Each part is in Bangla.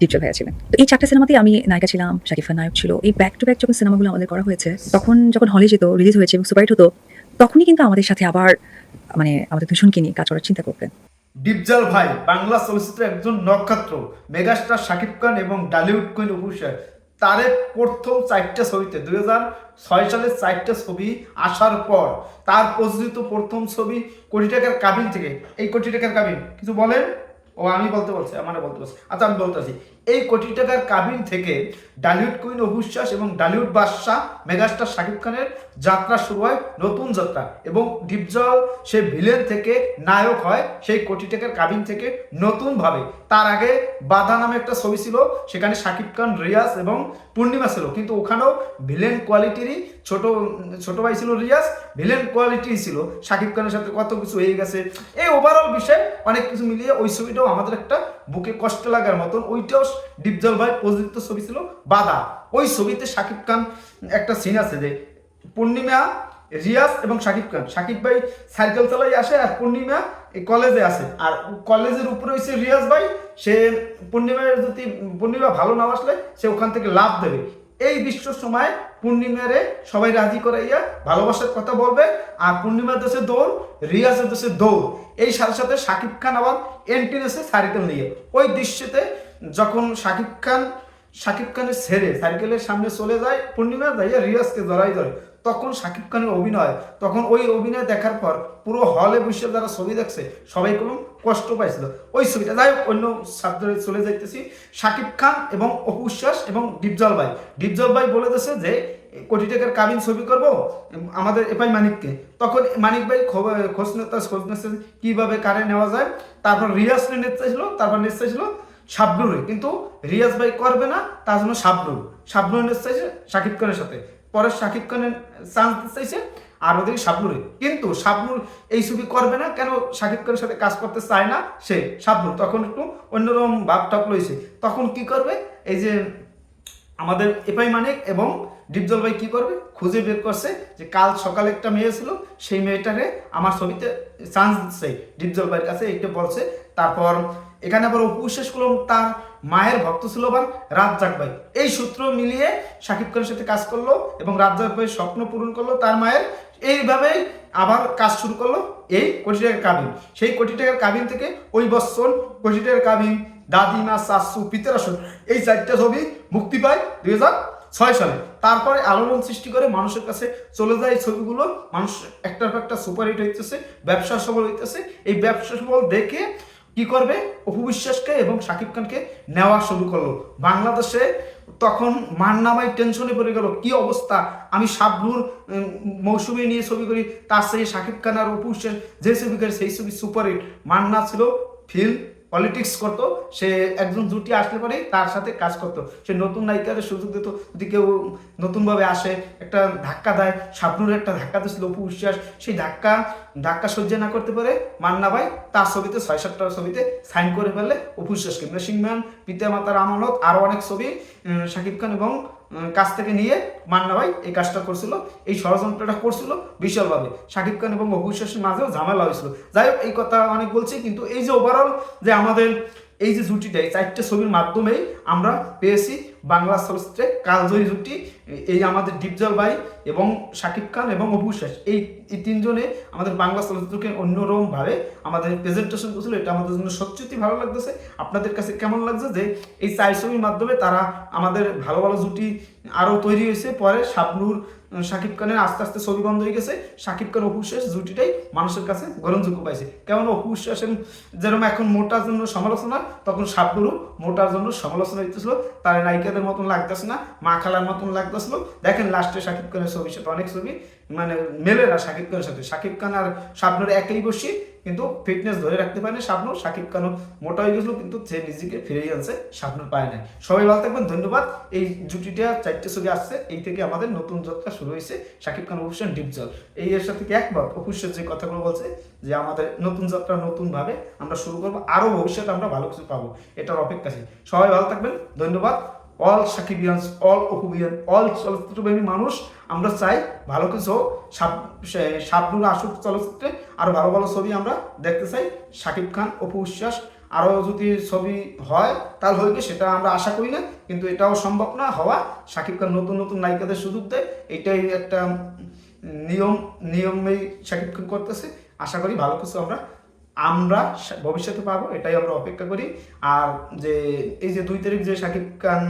ডিপজল ভাইয়া ছিলেন। তো এই চারটা সিনেমাতেই আমি নায়িকা ছিলাম, শাকিব খান নায়ক ছিল। এই ব্যাক টু ব্যাক যখন সিনেমাগুলো আমাদের করা হয়েছে, তখন যখন হলে যেত রিলিজ হয়েছে এবং সুপারহিট হতো, তখনই কিন্তু আমাদের সাথে আবার মানে আমাদের দুজনকে নিয়ে কাজ করার চিন্তা করতেন। ডিপজল ভাই, বাংলা চলচ্চিত্রের একজন নক্ষত্র, মেগাস্টার শাকিব খান এবং ডালিউড কুইন অপুষা তারে প্রথম চারটে ছবিতে, দুই হাজার ছয় সালের চারটে ছবি আসার পর, তার প্রযোজিত প্রথম ছবি কোটি টাকার কাবিন থেকে। এই কোটি টাকার কাবিন, কিছু বলেন? ও আমি বলতে বলছি আমার বলতে বলছি। আচ্ছা আমি বলতেছি। এই কোটি টাকার কাবিন থেকে ডালিউড কুইন অবুশ্বাস এবং ডালিউড বাদশাহ মেগাস্টার শাকিব খানের যাত্রা শুরু হয় নতুন যাত্রা এবং ডিপজল সে ভিলেন থেকে নায়ক হয় সেই কোটি টাকার কাবিন থেকে নতুনভাবে। তার আগে বাধা নামে একটা ছবি ছিল, সেখানে শাকিব খান, রিয়াজ এবং পূর্ণিমা ছিল। কিন্তু ওখানেও ভিলেন কোয়ালিটিরই ছোট ছোট ভাই ছিল রিয়াজ, ভিলেন কোয়ালিটি ছিল। শাকিব খানের সাথে কত কিছু হয়ে গেছে। এই ওভারঅল বিষয়ে অনেক কিছু মিলিয়ে ওই ছবিটাও আমাদের একটা বুকে কষ্ট লাগার মতন, ওইটাও ডিপজল ভাই প্রযোজিত ছবি ছিল বাদা। ওই ছবিতে শাকিব খান একটা সিন আছে যে পূর্ণিমা, রিয়াজ এবং শাকিব খান। শাকিব ভাই সাইকেল চালাই আসে আর পূর্ণিমা এই কলেজে আসে। আর কলেজের উপরে হয়েছে রিয়াজ ভাই, সে পূর্ণিমার যদি পূর্ণিমা ভালো না আসলে সে ওখান থেকে লাভ দেবে। এই দৃশ্যর সময় পূর্ণিমারে সবাই রাজি করাইয়া ভালোবাসার কথা বলবে। আর পূর্ণিমার দেশে দৌড়, রিয়াজের দেশে দৌড়। এই সাথে সাথে শাকিব খান আবার এন্ট্রি নেছে সাইকেল নিয়ে। ওই দৃশ্যতে যখন শাকিব খান শাকিব খানের ছেড়ে সাইকেলের সামনে চলে যায় পূর্ণিমা, যাইয়া রিয়াজকে ধরাই ধরে, তখন শাকিব খানের অভিনয়। তখন ওই অভিনয় দেখার পর পুরো হলে বসে যারা ছবি দেখছে, সবাই কোনো কষ্ট পাইছিল। ওই ছবিটা যাই হোক, অন্য সাবজেক্টে চলে যাইতেছি। শাকিব খান এবং অপুশ্বাস এবং ডিপজল ভাই। ডিপজল ভাই বলে দিয়েছে যে কোটি টাকার কাবিন ছবি করব আমাদের এপাই মানিককে। তখন মানিক ভাই খোঁজ নেতা খোঁজ নিচ্ছে কীভাবে কারে নেওয়া যায়। তারপর রিয়াজ নেতে ছিল তারপর নিতে ছিল শাবনুরে কিন্তু রিয়াজ ভাই করবে না তার জন্য শাবনুর। শাবনুর নিতে চাইছে শাকিব খানের সাথে। পরে শাকিব খানের চান্স চাইছে আর ওদিকে শাবনুরে। কিন্তু শাবনুর এই ছবি করবে না, কেন শাকিব খানের সাথে কাজ করতে চায় না সে, শাবনুর? তখন একটু অন্যরকম ভাব টাপ লইছে তখন কি করবে? এই যে আমাদের এপাই মানিক এবং ডিপজল ভাই কি করবে? খুঁজে বের করছে যে কাল সকালে একটা মেয়ে ছিল, সেই মেয়েটাকে আমার ছবিতে চান্স দিচ্ছে। ডিপজল ভাইয়ের কাছে এইটা বলছে, তারপর এখানে আবার অপু শেষ করলাম, তার মায়ের ভক্ত ছিল আবার রাজ্জাক ভাই। এই সূত্র মিলিয়ে শাকিব খানের সাথে কাজ করল এবং রাজ্জাক ভাই স্বপ্ন পূরণ করল, তার মায়ের এইভাবেই আবার কাজ শুরু করল এই কোটি টাকার কাবিন। সেই কোটি টাকার কাবিন থেকে ওই বছর কোটি টাকার কাবিন, দাদিমা, শাশু পিতারাসন এই চারটা ছবি মুক্তি পায় দুই হাজার ছয় সালে। তারপরে আলোড়ন সৃষ্টি করে মানুষের কাছে চলে যায় এই ছবিগুলো। মানুষ একটার একটা সুপারহিট হইতেছে, ব্যবসা সফল হইতেছে। এই ব্যবসা সফল দেখে কি করবে? অপু বিশ্বাসকে এবং শাকিব খানকে নেওয়া শুরু করল। বাংলাদেশে তখন মান্না ভাই টেনশনে পড়ে গেল, কি অবস্থা? আমি শাবনুর মৌসুমি নিয়ে ছবি করি, তার সেই শাকিব খান আর অপু যে ছবি করে সেই ছবি সুপারহিট মান্না ছিল ফিল পলিটিক্স করতো, সে একজন জুটি আসলে পারে তার সাথে কাজ করতো। সে নতুন নায়িকাদের সুযোগ দিত, যদি কেউ নতুনভাবে আসে একটা ধাক্কা দেয় স্বপ্নুর একটা ধাক্কা দিয়েছিল অপু বিশ্বাস। সেই ধাক্কা ধাক্কা সহ্য না করতে পারে মান্না ভাই তার ছবিতে, ছয় সাতটা ছবিতে সাইন করে ফেললে অপু বিশ্বাসকে। মেশিংম্যান পিতা মাতার আমানত আরও অনেক ছবি শাকিব খান এবং কাছ থেকে নিয়ে মান্না ভাই এই কাজটা করছিল। এই ষড়যন্ত্রটা করছিল বিশালভাবে। শাকিব খান এবং অপু বিশ্বাসের মাঝেও ঝামেলা হয়েছিল। যাই হোক, এই কথা অনেক বলছি, কিন্তু এই যে ওভারঅল যে আমাদের এই যে জুটিটা এই চারটে ছবির মাধ্যমেই আমরা পেয়েছি বাংলা চলচ্চিত্রে কালজয়ী জুটি। এই আমাদের ডিপজল ভাই এবং শাকিব খান এবং অপু বিশ্বাস এই তিনজনে আমাদের বাংলা চলচ্চিত্রকে অন্যরকমভাবে আমাদের প্রেজেন্টেশন করছিল, এটা আমাদের জন্য সত্যি ভালো লাগতেছে। আপনাদের কাছে কেমন লাগছে যে এই চার ছবির মাধ্যমে তারা আমাদের ভালো ভালো জুটি আরও তৈরি হয়েছে, পরে শাবনুর শাকিব খানের আস্তে আস্তে ছবি বন্ধ হয়ে গেছে শাকিব খান অপু বিশ্বাস জুটিটাই মানুষের কাছে গ্রহণযোগ্য পাইছে। কেমন অপু বিশ্বাসের যেরকম এখন মোটার জন্য সমালোচনা, তখন শাবনুরও মোটার জন্য সমালোচনা দিতেছিল, তার নায়িকাদের মতন লাগতেছে না, মা খালার মতন লাগতেছিল দেখেন লাস্টে শাকিব খানের ছবির সাথে অনেক ছবি। মানে মেলে না শাকিব খানের সাথে। শাকিব খান আর শাবনুর একই বসি, কিন্তু ফিটনেস ধরে রাখতে পারে না শাবনুর। শাকিব খানও মোটা হয়ে গেছিল, কিন্তু সে নিজেকে ফিরিয়ে আনছে, শাবনুর পায় নাই। সবাই ভালো থাকবেন, ধন্যবাদ। এই জুটিটা, চারটে ছবি আসছে, এই থেকে আমাদের নতুন যাত্রা শুরু হয়েছে শাকিব খান অবশ্যই ডিপজল এই এর সাথে একবার অবশ্যই যে কথাগুলো বলছে যে আমাদের নতুন যাত্রা নতুন ভাবে আমরা শুরু করব আরও ভবিষ্যতে আমরা ভালো কিছু পাবো, এটার অপেক্ষা আছে। সবাই ভালো থাকবেন, ধন্যবাদ। All Shakibians all Apubian all চলচ্চিত্রপ্রেমী মানুষ, আমরা চাই ভালো কিছু হোক। শাব- সে- শাবনুর আসুক চলচ্চিত্রে, আরও ভালো ভালো ছবি আমরা দেখতে চাই শাকিব খান, অপু বিশ্বাস আরও যদি ছবি হয়, তাহলে হইবে সেটা আমরা আশা করি না, কিন্তু এটাও সম্ভব না হওয়া শাকিব খান নতুন নতুন নায়িকাদের সুযোগ দেয়, এটাই একটা নিয়ম, নিয়মেই শাকিব খান করতেছে আশা করি ভালো কিছু আমরা আমরা ভবিষ্যতে পাবো এটাই আমরা অপেক্ষা করি। আর যে এই যে দুই তারিখ যে শাকিব খান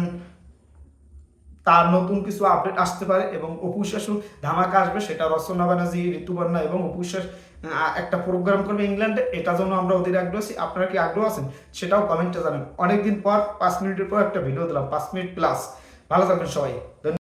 তার নতুন কিছু আপডেট আসতে পারে এবং অপুশ্বাসু ধামাকা আসবে সেটা রচনা ব্যানার্জি ঋতুপর্ণা এবং অপুশ্বাস আহ, একটা প্রোগ্রাম করবে ইংল্যান্ডে এটা জন্য আমরা ওদের আগ্রহ। আছি আপনারা কি আগ্রহ আছেন? সেটাও কমেন্টে জানান। অনেকদিন পর পাঁচ মিনিটের পর একটা ভিডিও দিলাম পাঁচ মিনিট প্লাস ভালো থাকবেন সবাই।